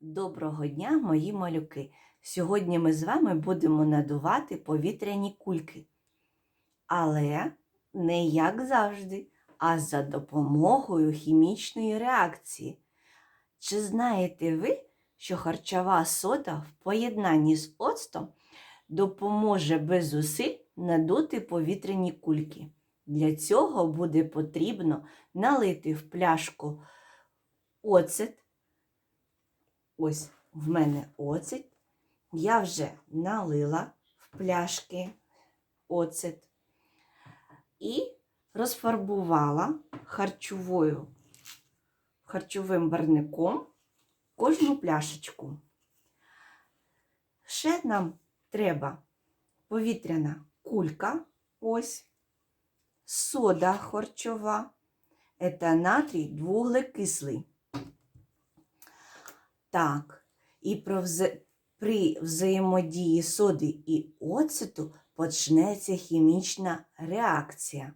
Доброго дня, мої малюки! Сьогодні ми з вами будемо надувати повітряні кульки. Але не як завжди, а за допомогою хімічної реакції. Чи знаєте ви, що харчова сода в поєднанні з оцтом допоможе без зусиль надути повітряні кульки? Для цього буде потрібно налити в пляшку оцет. Ось в мене оцет. Я вже налила в пляшки оцет і розфарбувала харчовою, харчовим барником кожну пляшечку. Ще нам треба повітряна кулька, ось, сода харчова, це натрій двуглекислий. Так, і про вза... при взаємодії соди і оцету почнеться хімічна реакція,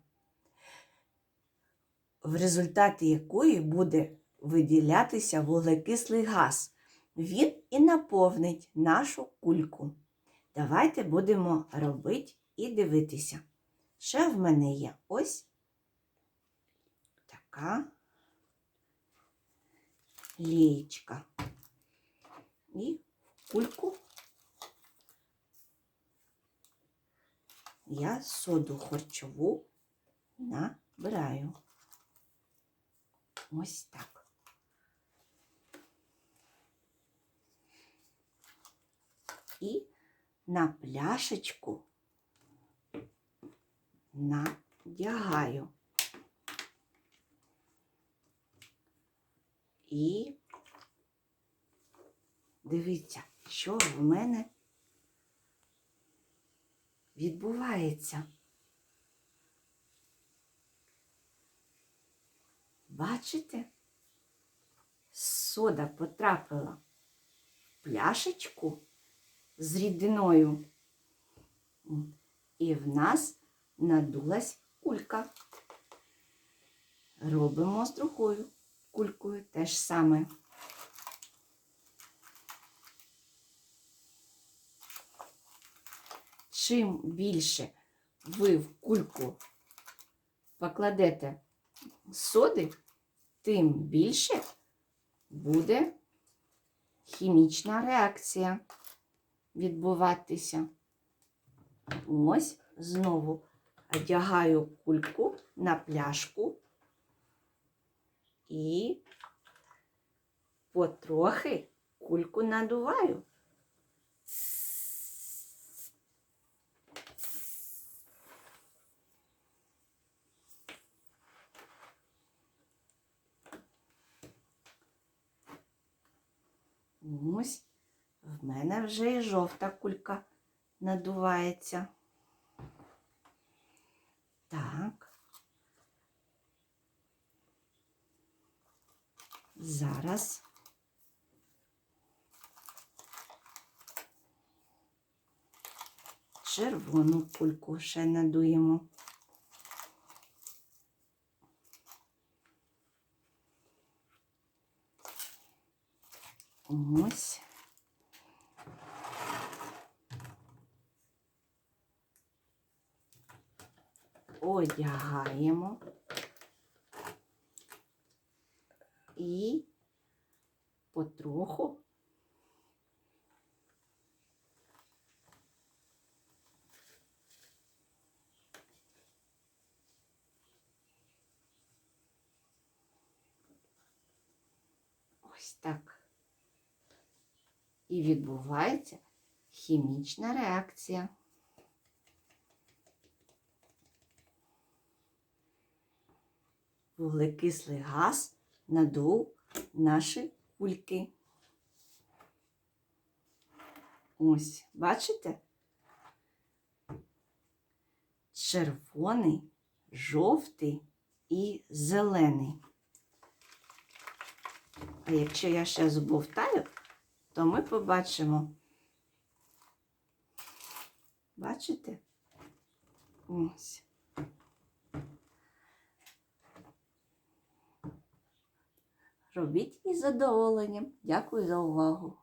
в результаті якої буде виділятися вуглекислий газ. Він і наповнить нашу кульку. Давайте будемо робити і дивитися. Ще в мене є ось така лієчка. І кульку я соду харчову набираю. Ось так. І на пляшечку надягаю. І дивіться, що в мене відбувається. Бачите? Сода потрапила в пляшечку з рідиною, і в нас надулась кулька. Робимо з другою кулькою те ж саме. Чим більше ви в кульку покладете соди, тим більше буде хімічна реакція відбуватися. Ось знову одягаю кульку на пляшку і потрохи кульку надуваю. Ось в мене вже і жовта кулька надувається. Так. Зараз. Червону кульку ще надуємо. Ось. Одягаємо і потроху ось так. І відбувається хімічна реакція. Вуглекислий газ надув наші кульки. Ось, бачите? Червоний, жовтий і зелений. А якщо я ще збовтаю, то ми побачимо. Бачите? Ось. робіть із задоволенням. Дякую за увагу!